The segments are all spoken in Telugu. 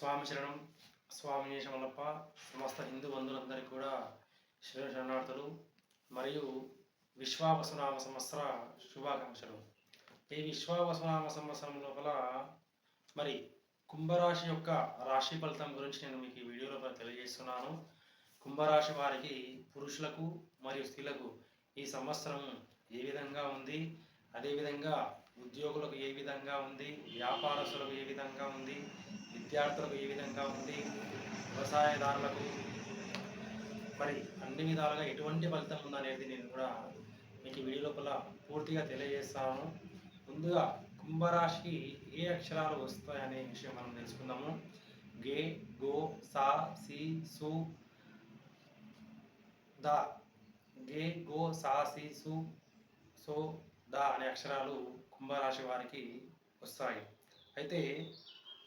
స్వామి శరణం స్వామి శమలప్ప సమస్త హిందూ బంధువులందరికీ కూడా శరణ శరణార్థులు మరియు విశ్వావసునామ సంవత్సర శుభాకాంక్షలు. ఈ విశ్వావసునామ సంవత్సరం లోపల మరి కుంభరాశి యొక్క రాశి ఫలితం గురించి నేను మీకు ఈ వీడియోలో తెలియజేస్తున్నాను. కుంభరాశి వారికి పురుషులకు మరియు స్త్రీలకు ఈ సంవత్సరం ఏ విధంగా ఉంది? అదేవిధంగా ఉద్యోగులకు ఏ విధంగా ఉంది? వ్యాపారస్తులకు ఏ విధంగా ఉంది? విద్యార్థులకు ఏ విధంగా ఉంది? వ్యవసాయదారులకు మరి అన్ని విధాలుగా ఎటువంటి ఫలితం ఉందనేది నేను కూడా మీకు ఈ వీడియో లోపల పూర్తిగా తెలియజేస్తాను. ముందుగా కుంభరాశికి ఏ అక్షరాలు వస్తాయనే విషయం మనం తెలుసుకుందాము. గే గో సా సి సు ద. గే గో సా సి సు సో ద అనే అక్షరాలు కుంభరాశి వారికి వస్తాయి. అయితే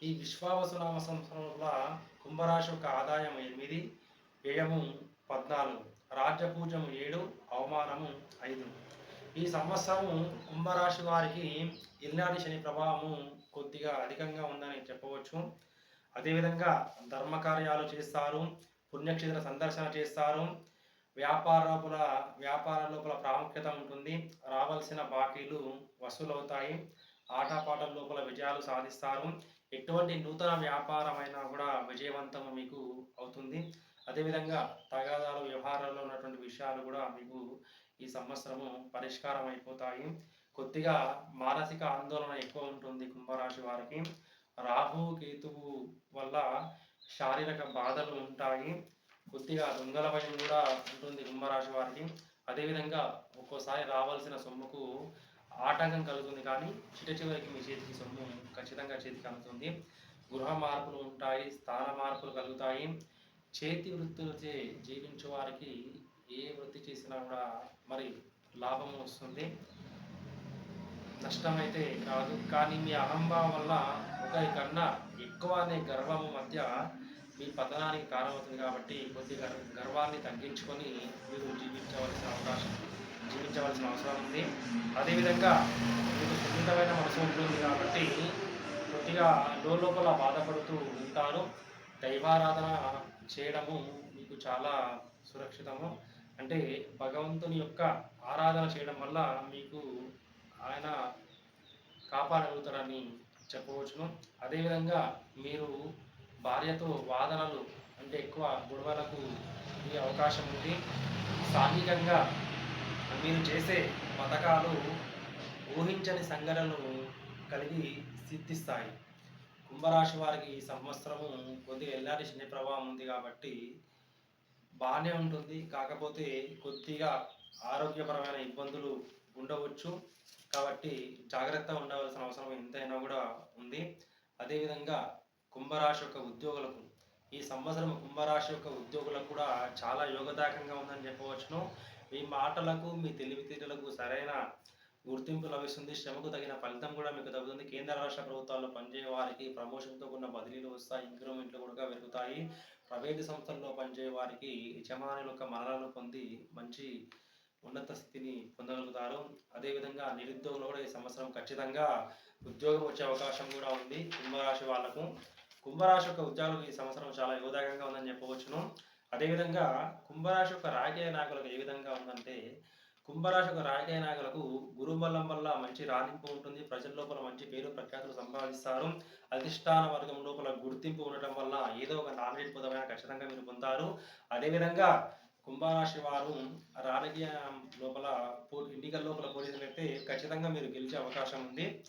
ఈ విశ్వావసునామ సంవత్సరంలో కుంభరాశి యొక్క ఆదాయం ఎనిమిది వ్యయము పద్నాలుగు రాజ్యపూజము ఏడు అవమానము ఐదు. ఈ సంవత్సరము కుంభరాశి వారికి ఇల్లాడి శని ప్రభావము కొద్దిగా అధికంగా ఉందని చెప్పవచ్చు. అదేవిధంగా ధర్మ కార్యాలు చేస్తారు పుణ్యక్షేత్ర సందర్శన చేస్తారు వ్యాపార లోపల వ్యాపార లోపల ప్రాముఖ్యత ఉంటుంది రావాల్సిన బాకీలు వసూలవుతాయి ఆటపాటల లోపల విజయాలు సాధిస్తారు ఎటువంటి నూతన వ్యాపారమైనా కూడా విజయవంతం మీకు అవుతుంది. అదేవిధంగా తగాదాలు వ్యవహారాల్లో ఉన్నటువంటి విషయాలు కూడా మీకు ఈ సంవత్సరము పరిష్కారం అయిపోతాయి. కొద్దిగా మానసిక ఆందోళన ఎక్కువ ఉంటుంది కుంభరాశి వారికి. రాహు కేతువు వల్ల శారీరక బాధలు ఉంటాయి. కొద్దిగా దొంగల భయం కూడా ఉంటుంది కుంభరాశి వారికి. అదేవిధంగా ఒక్కోసారి రావాల్సిన సొమ్ముకు ఆటంకం కలుగుతుంది కానీ చిట చివరికి మీ చేతికి సొమ్ము ఖచ్చితంగా చేతికి అందుతుంది. గృహ మార్పులు ఉంటాయి స్థాన మార్పులు కలుగుతాయి. చేతి వృత్తులచే జీవించే వారికి ఏ వృత్తి చేసినా కూడా మరి లాభం వస్తుంది. నష్టమైతే కాదు. కానీ మీ అహంభావం వల్ల ఒకరి కన్నా ఎక్కువ అనే గర్వము మధ్య మీ పతనానికి కారణమవుతుంది కాబట్టి కొద్ది గర్వాన్ని తగ్గించుకొని మీరు జీవించవలసిన అవకాశం జీవించవలసిన అవసరం ఉంది. అదేవిధంగా మీకు సున్నితమైన మనసు ఉంటుంది కాబట్టి కొద్దిగా లోపల బాధపడుతూ ఉంటారు. దైవారాధన చేయడము మీకు చాలా సురక్షితము. అంటే భగవంతుని యొక్క ఆరాధన చేయడం వల్ల మీకు ఆయన కాపాడగలుగుతారని చెప్పవచ్చును. అదేవిధంగా మీరు భార్యతో వాదనలు అంటే ఎక్కువ గొడవలకు ఈ అవకాశం ఉంది. సాంఘికంగా మీరు చేసే పథకాలు ఊహించని సంఘటనలు కలిగి సిద్ధిస్తాయి. కుంభరాశి వారికి ఈ సంవత్సరము కొద్దిగా ఎల్లాంటి శని ప్రభావం ఉంది కాబట్టి బాగానే ఉంటుంది. కాకపోతే కొద్దిగా ఆరోగ్యపరమైన ఇబ్బందులు ఉండవచ్చు. కాబట్టి జాగ్రత్త ఉండవలసిన అవసరం ఎంతైనా కూడా ఉంది. అదేవిధంగా కుంభరాశి యొక్క ఉద్యోగులకు ఈ సంవత్సరం కుంభరాశి యొక్క ఉద్యోగులకు కూడా చాలా యోగదాయకంగా ఉందని చెప్పవచ్చును. మీ మాటలకు మీ తెలివితేటలకు సరైన గుర్తింపు లభిస్తుంది. శ్రమకు తగిన ఫలితం కూడా మీకు తగ్గుతుంది కేంద్ర రాష్ట్ర ప్రభుత్వాల్లో పనిచేయ వారికి ప్రమోషన్తో ఉన్న బదిలీలు వస్తాయి. ఇంక్రిమెంట్లు కూడా పెరుగుతాయి. ప్రైవేటు సంస్థల్లో పనిచేయ వారికి యజమానుల యొక్క మరణాలను పొంది మంచి ఉన్నత స్థితిని పొందగలుగుతారు. అదేవిధంగా నిరుద్యోగులు కూడా ఈ సంవత్సరం ఖచ్చితంగా ఉద్యోగం వచ్చే అవకాశం కూడా ఉంది. కుంభరాశి వాళ్ళకు. కుంభరాశి యొక్క ఉద్యోగులకు ఈ సంవత్సరం చాలా యోగదాయకంగా ఉందని చెప్పవచ్చును. అదేవిధంగా కుంభరాశి యొక్క రాజకీయ నాయకులకు ఏ విధంగా ఉందంటే కుంభరాశి యొక్క రాజకీయ నాయకులకు గురుబలం వల్ల మంచి రాణింపు ఉంటుంది. ప్రజల లోపల మంచి పేరు ప్రఖ్యాతులు సంపాదిస్తారు. అధిష్టాన వర్గం లోపల గుర్తింపు ఉండటం వల్ల ఏదో ఒక నామినేట్ పదమైన ఖచ్చితంగా మీరు పొందారు అదేవిధంగా కుంభరాశి వారు రాజకీయ లోపల పో- ఎన్నికల లోపల పోలీసులైతే ఖచ్చితంగా మీరు గెలిచే అవకాశం ఉంది.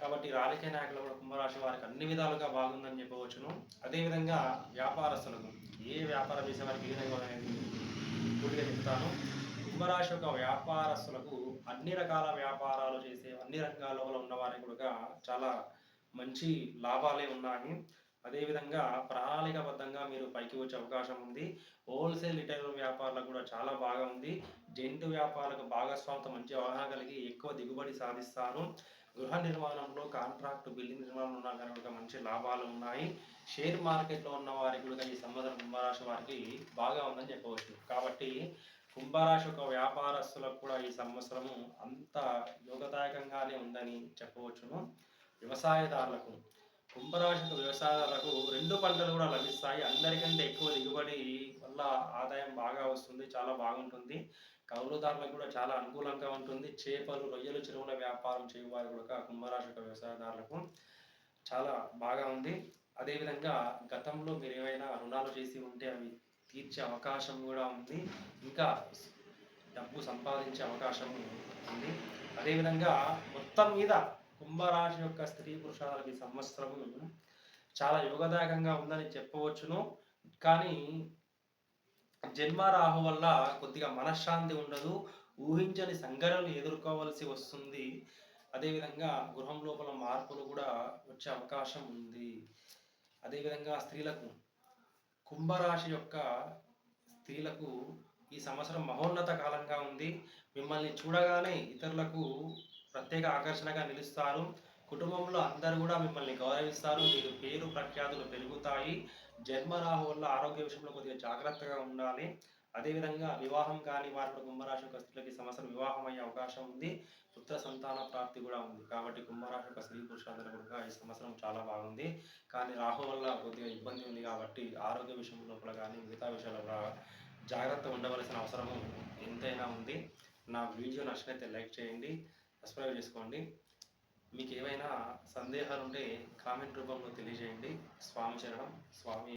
కాబట్టి రాజకీయ నాయకులు కూడా కుంభరాశి వారికి అన్ని విధాలుగా బాగుందని చెప్పవచ్చును. అదేవిధంగా వ్యాపారస్తులకు ఏ వ్యాపారం చేసే వారికి ఏ విధంగా పూర్తిగా చెప్తాను. కుంభరాశి యొక్క వ్యాపారస్తులకు అన్ని రకాల వ్యాపారాలు చేసే అన్ని రంగాల్లో ఉన్న వారికి కూడా చాలా మంచి లాభాలే ఉన్నాయి. అదేవిధంగా ప్రణాళికాబద్ధంగా మీరు పైకి వచ్చే అవకాశం ఉంది. హోల్సేల్ రిటైల్ వ్యాపారాలకు కూడా చాలా బాగా ఉంది. జంటు వ్యాపారాలకు భాగస్వామితో మంచి అవగాహన కలిగి ఎక్కువ దిగుబడి సాధిస్తారు గృహ నిర్మాణంలో కాంట్రాక్ట్ బిల్డింగ్ నిర్మాణంలో ఉన్న కానీ మంచి లాభాలు ఉన్నాయి. షేర్ మార్కెట్లో ఉన్న వారికి కూడా ఈ సంవత్సరం కుంభరాశి వారికి బాగా ఉందని చెప్పవచ్చు. కాబట్టి కుంభరాశి ఒక వ్యాపారస్తులకు కూడా ఈ సంవత్సరము అంత యోగదాయకంగానే ఉందని చెప్పవచ్చును. వ్యవసాయదారులకు కుంభరాశి వ్యవసాయాలకు రెండు పంటలు కూడా లభిస్తాయి. అందరికంటే ఎక్కువ దిగుబడి వల్ల ఆదాయం బాగా వస్తుంది చాలా బాగుంటుంది. కౌలుదారులకు కూడా చాలా అనుకూలంగా ఉంటుంది. చేపలు రొయ్యలు చెరువుల వ్యాపారం చేయవారు కూడా కుంభరాశి వ్యవసాయదారులకు చాలా బాగా ఉంది. అదేవిధంగా గతంలో మీరు ఏమైనా రుణాలు చేసి ఉంటే అవి తీర్చే అవకాశం కూడా ఉంది. ఇంకా డబ్బు సంపాదించే అవకాశం ఉంది. అదేవిధంగా మొత్తం మీద కుంభరాశి యొక్క స్త్రీ పురుషాలకి సంవత్సరము చాలా యోగదాయకంగా ఉందని చెప్పవచ్చును. కానీ జన్మ రాహు వల్ల కొద్దిగా మనశ్శాంతి ఉండదు. ఊహించని సంఘటనలు ఎదుర్కోవాల్సి వస్తుంది. అదేవిధంగా గృహం లోపల మార్పులు కూడా వచ్చే అవకాశం ఉంది. అదేవిధంగా స్త్రీలకు కుంభరాశి యొక్క స్త్రీలకు ఈ సంవత్సరం మహోన్నత కాలంగా ఉంది. మిమ్మల్ని చూడగానే ఇతరులకు ప్రత్యేక ఆకర్షణగా నిలుస్తారు. కుటుంబంలో అందరూ కూడా మిమ్మల్ని గౌరవిస్తారు. మీరు పేరు ప్రఖ్యాతులు పెరుగుతాయి. జన్మరాహు వల్ల ఆరోగ్య విషయంలో కొద్దిగా జాగ్రత్తగా ఉండాలి. అదేవిధంగా వివాహం కాని వారు కుంభరాశి కస్తులకి స్త్రీలకి సంవత్సరం వివాహం అయ్యే అవకాశం ఉంది. పుత్ర సంతాన ప్రాప్తి కూడా ఉంది. కాబట్టి కుంభరాశి యొక్క స్త్రీ పురుషులందరూ కూడా ఈ సంవత్సరం చాలా బాగుంది. కానీ రాహు వల్ల కొద్దిగా ఇబ్బంది ఉంది కాబట్టి ఆరోగ్య విషయం లోపల కానీ మిగతా విషయాల జాగ్రత్త ఉండవలసిన అవసరము ఎంతైనా ఉంది. నా వీడియో నచ్చినైతే లైక్ చేయండి. సబ్స్క్రైబ్ చేసుకోండి. మీకు ఏవైనా సందేహాలు ఉంటే కామెంట్ రూపంలో తెలియజేయండి. స్వామి చరణం స్వామి